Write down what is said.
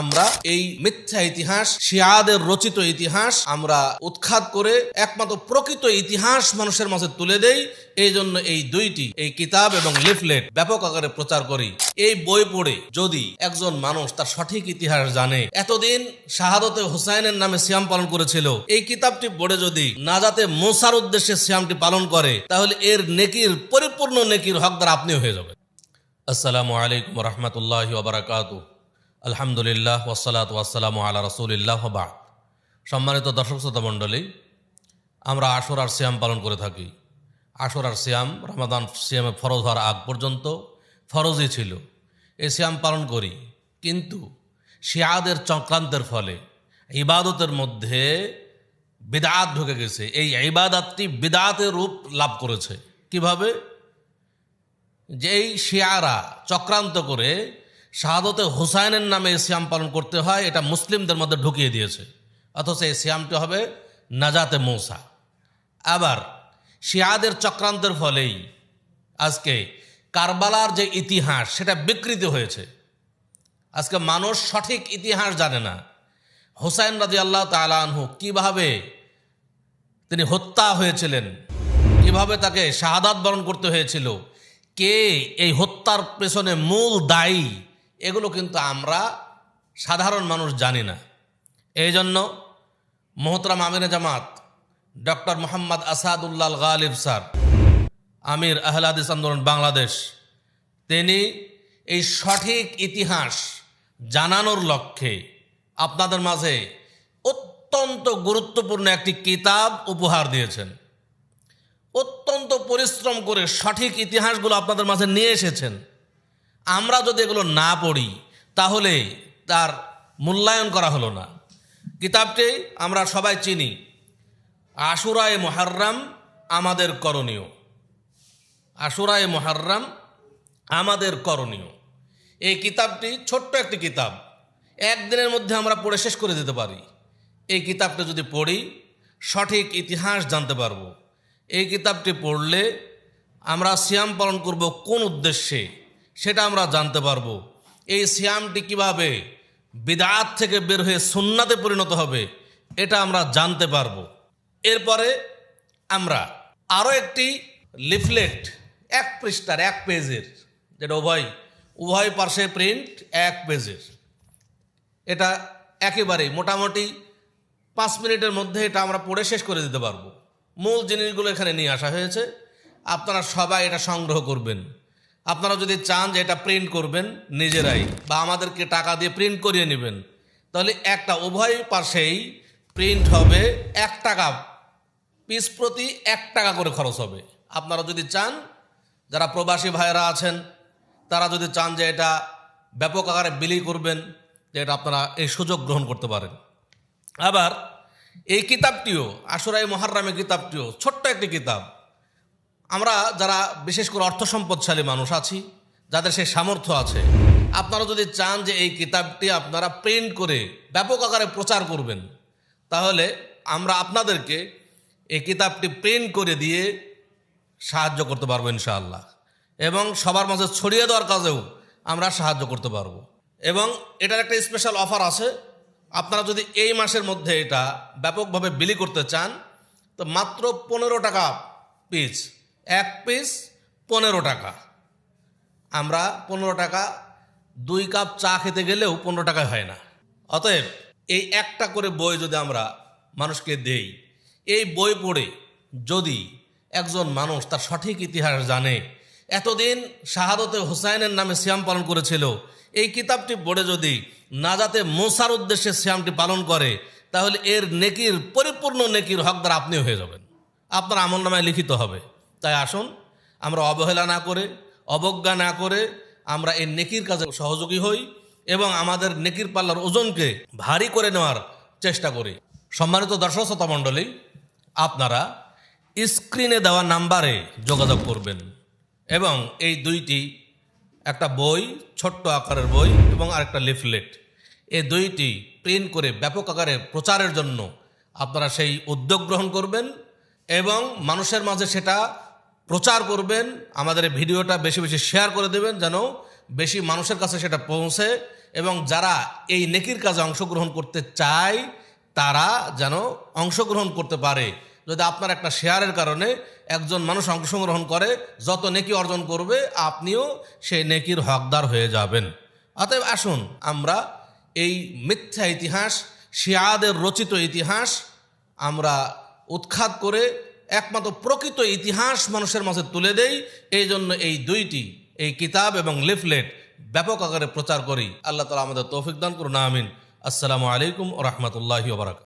আমরা এই মিথ্যা ইতিহাস, শিয়াদের রচিত ইতিহাস আমরা উৎখাত করে একমাত্র প্রকৃত ইতিহাস মানুষের মাঝে তুলে দেই। এই জন্য এই দুইটি, এই কিতাব এবং লিফলেট ব্যাপক আকারে প্রচার করি। এই বই পড়ে যদি একজন মানুষ তার সঠিক ইতিহাস জানে, এতদিন শাহাদতে হুসাইনের নামে সিয়াম পালন করেছিল। এই কিতাবটি পড়ে যদি নাজাতে মোসার উদ্দেশ্যে সিয়ামটি পালন করে, তাহলে এর নেকির, পরিপূর্ণ নেকির হকদার আপনিও হয়ে যাবেন। আসসালামু আলাইকুম রহমতুল্লাহ ওবরাকাত আলহামদুলিল্লাহ ওসালাত ওয়াসালাম আলা রসুলিল্লাহ বাদ। সম্মানিত দর্শক শ্রোতা মণ্ডলী, আমরা আশর আর সিয়াম পালন করে থাকি। আশর আর সিয়াম, রমাদান সিয়ামে ফরজ হওয়ার আগ পর্যন্ত ফরজই ছিল। এই সিয়াম পালন করি, কিন্তু শিয়াদের চক্রান্তের ফলে ইবাদতের মধ্যে বিদাত ঢুকে গেছে। এই ইবাদাতটি বিদাতের রূপ লাভ করেছে। কীভাবে? যেই শিয়ারা চক্রান্ত করে শাহাদতে হুসাইনের নামে এই সিয়াম পালন করতে হয়, এটা মুসলিমদের মধ্যে ঢুকিয়ে দিয়েছে। অথচ এই সিয়ামটি হবে নাজাতে মৌসা। আবার শিয়াদের চক্রান্তের ফলেই আজকে কারবালার যে ইতিহাস, সেটা বিকৃত হয়েছে। আজকে মানুষ সঠিক ইতিহাস জানে না। হোসাইন রাজি আল্লাহ তালানহু কীভাবে তিনি হত্যা হয়েছিলেন, কীভাবে তাকে শাহাদাত বরণ করতে হয়েছিল, কে এই হত্যার পেছনে মূল দায়ী এগুলো কিন্তু আমরা সাধারণ মানুষ জানি না। এই জন্য মোহতরাম আমিনে জামাত, ডক্টর মোহাম্মদ আসাদুল্লাল গালিব স্যার, আমির আহলাদিস আন্দোলন বাংলাদেশ, তিনি এই সঠিক ইতিহাস জানানোর লক্ষ্যে আপনাদের মাঝে অত্যন্ত গুরুত্বপূর্ণ একটি কিতাব উপহার দিয়েছেন। অত্যন্ত পরিশ্রম করে সঠিক ইতিহাসগুলো আপনাদের মাঝে নিয়ে এসেছেন। আমরা যদি এগুলো না পড়ি, তাহলে তার মূল্যায়ন করা হলো না। কিতাবটি আমরা সবাই চিনি। আশুরায় মোহার্রাম আমাদের করণীয়। আশুরায় মোহার্রাম আমাদের করণীয়। এই কিতাবটি ছোট্ট একটি কিতাব। একদিনের মধ্যে আমরা পড়ে শেষ করে দিতে পারি। এই কিতাবটা যদি পড়ি, সঠিক ইতিহাস জানতে পারব। এই কিতাবটি পড়লে আমরা সিয়াম পালন করব কোন উদ্দেশ্যে? সেটা আমরা জানতে পারব। এই সিয়ামটি কীভাবে বিদাত থেকে বের হয়ে সুন্নাতে পরিণত হবে, এটা আমরা জানতে পারব। এরপরে আমরা আরও একটি লিফলেট, এক পৃষ্ঠার, এক পেজের, যেটা উভয় উভয় পার্শ্বে প্রিন্ট এক পেজের। এটা একেবারেই মোটামুটি পাঁচ মিনিটের মধ্যে এটা আমরা পড়ে শেষ করে দিতে পারব। মূল জিনিসগুলো এখানে নিয়ে আসা হয়েছে। আপনারা সবাই এটা সংগ্রহ করবেন। আপনারা যদি চান যে এটা প্রিন্ট করবেন নিজেরাই বা আমাদেরকে টাকা দিয়ে প্রিন্ট করিয়ে নেবেন, তাহলে একটা উভয় পাশেই প্রিন্ট হবে এক টাকা। পিস প্রতি এক টাকা করে খরচ হবে। আপনারা যদি চান, যারা প্রবাসী ভাইয়েরা আছেন, তারা যদি চান যে এটা ব্যাপক আকারে বিলি করবেন, যে এটা আপনারা এই সুযোগ গ্রহণ করতে পারেন। আবার এই কিতাবটিও, আশুরাই মহারামের কিতাবটিও, ছোট্ট একটি কিতাব। আমরা যারা বিশেষ করে অর্থ সম্পদশালী মানুষ আছি, যাদের সেই সামর্থ্য আছে, আপনারা যদি চান যে এই কিতাবটি আপনারা প্রিন্ট করে ব্যাপক আকারে প্রচার করবেন, তাহলে আমরা আপনাদেরকে এই কিতাবটি প্রিন্ট করে দিয়ে সাহায্য করতে পারব ইনশাআল্লাহ। এবং সবার মাঝে ছড়িয়ে দেওয়ার কাজেও আমরা সাহায্য করতে পারব। এবং এটার একটা স্পেশাল অফার আছে। আপনারা যদি এই মাসের মধ্যে এটা ব্যাপকভাবে বিলি করতে চান, তো মাত্র পনেরো টাকা পিস এক পিস পনেরো টাকা। আমরা পনেরো টাকা দুই কাপ চা খেতে গেলেও পনেরো টাকায় হয় না। অতএব এই একটা করে বই যদি আমরা মানুষকে দেই, এই বই পড়ে যদি একজন মানুষ তার সঠিক ইতিহাস জানে, এতদিন শাহাদতে হুসাইনের নামে সিয়াম পালন করেছিল, এই কিতাবটি পড়ে যদি নাজাতে মোসার উদ্দেশ্যে সিয়ামটি পালন করে, তাহলে এর নেকির, পরিপূর্ণ নেকির হকদার আপনিও হয়ে যাবেন। আপনার আমল নামায় লিখিত হবে। তাই আসুন, আমরা অবহেলা না করে, অবজ্ঞা না করে আমরা এই নেকির কাজে সহযোগী হই এবং আমাদের নেকির পাল্লার ওজনকে ভারী করে নেওয়ার চেষ্টা করি। সম্মানিত দর্শক শ্রোতা মণ্ডলী, আপনারা স্ক্রিনে দেওয়া নাম্বারে যোগাযোগ করবেন এবং এই দুইটি, একটা বই, ছোট্ট আকারের বই এবং আরেকটা লিফলেট, এই দুইটি প্রিন্ট করে ব্যাপক আকারে প্রচারের জন্য আপনারা সেই উদ্যোগ গ্রহণ করবেন এবং মানুষের মাঝে সেটা প্রচার করবেন, আমাদের ভিডিওটা বেশি বেশি শেয়ার করে দেবেন যেন বেশি মানুষের কাছে সেটা পৌঁছে এবং যারা এই নেকির কাজে অংশগ্রহণ করতে চায়, তারা যেন অংশগ্রহণ করতে পারে। যদি আপনার একটা শেয়ারের কারণে একজন মানুষ অংশগ্রহণ করে, যত নেকি অর্জন করবে, আপনিও সেই নেকির হকদার হয়ে যাবেন। অতএব আসুন, আমরা এই মিথ্যা ইতিহাস, শিয়াদের রচিত ইতিহাস, আমরা উৎখাত করে একমাত্র প্রকৃত ইতিহাস মানুষের মাঝে তুলে দেই। এই জন্য এই দুইটি, এই কিতাব এবং লিফলেট ব্যাপক আকারে প্রচার করি। আল্লাহ তালা আমাদের তৌফিক দান করুন, আমিন। আসসালামু আলাইকুম রহমতুল্লাহি ওবরাক